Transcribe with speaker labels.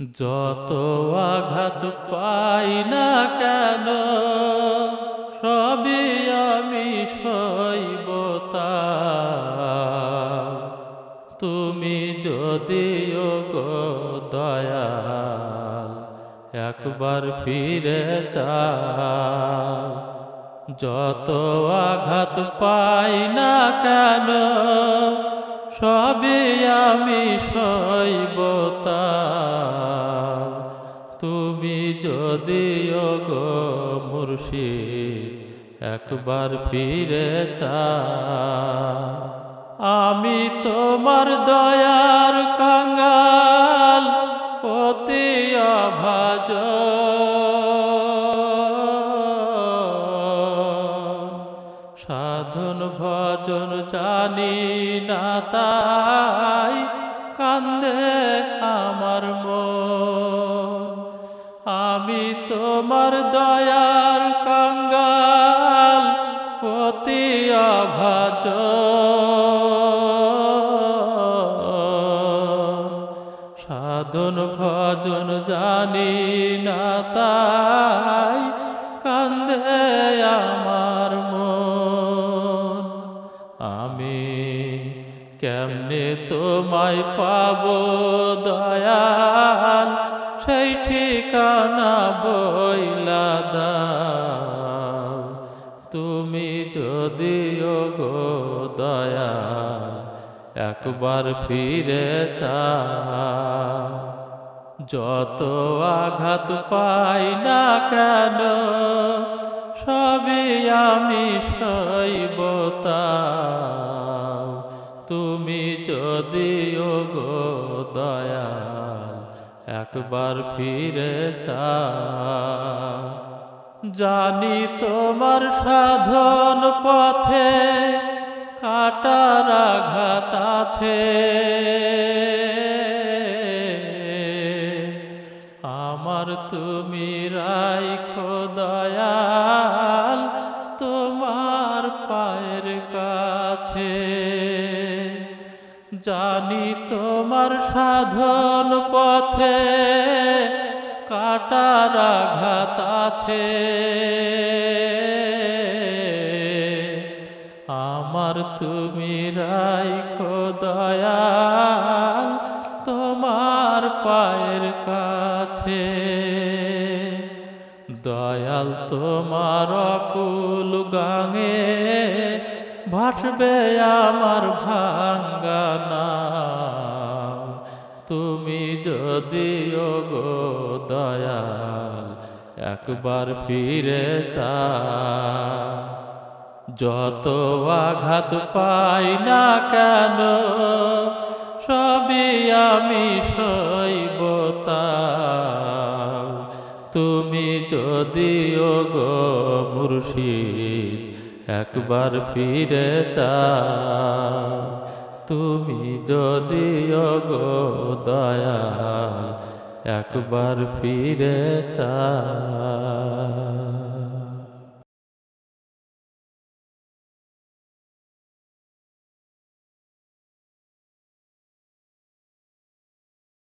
Speaker 1: যত আঘাত পাই না কেন, সবই আমি সইব তা। তুমি যদিও গো দয়াল, একবার ফিরে চাও যত আঘাত পাই না কেন সবই আমি সইব তা। তুমি যদি গো মুর্শিদ, একবার ফিরে চা আমি তোমার দয়ার কাঙ্গাল, অতি অভাজ সাধন ভজন জানি না তাই কান্দে আমার মন। আমি তোমার দয়ার কাঙ্গাল, অতি অভাজ। সাধন ভজন জানি না তাই আমি কেমনে তোমায় পাব দয়াল সেই ঠিকানা বইলা দাও তুমি যদিও গো দয়াল, একবার ফিরে চাও যত আঘাত পাই না কেন, সবই আমি। তুমি যদিও গো দয়াল, একবার ফিরে চাও জানি তোমার সাধন পথে কাটার আঘাত আছে। আমার তুমি রাইখো দয়াল, তোমার পায়ের কাছে। জানি তোমার সাধন পথে, কাটার আঘাত আছে। আমার তুমি রাইখো দয়াল তোমার পায়ের কাছে। দয়াল তোমার অকুল গাঙে ভাসবে আমার ভাঙ্গানা যদিও গো দয়াল, একবার ফিরে চা যত আঘাত পাই না কেন, সবই আমি সইব তুমি যদিও গো মুর্শিদ, একবার ফিরে চাও তুমি যদি অগো দয়াল একবার ফিরে চা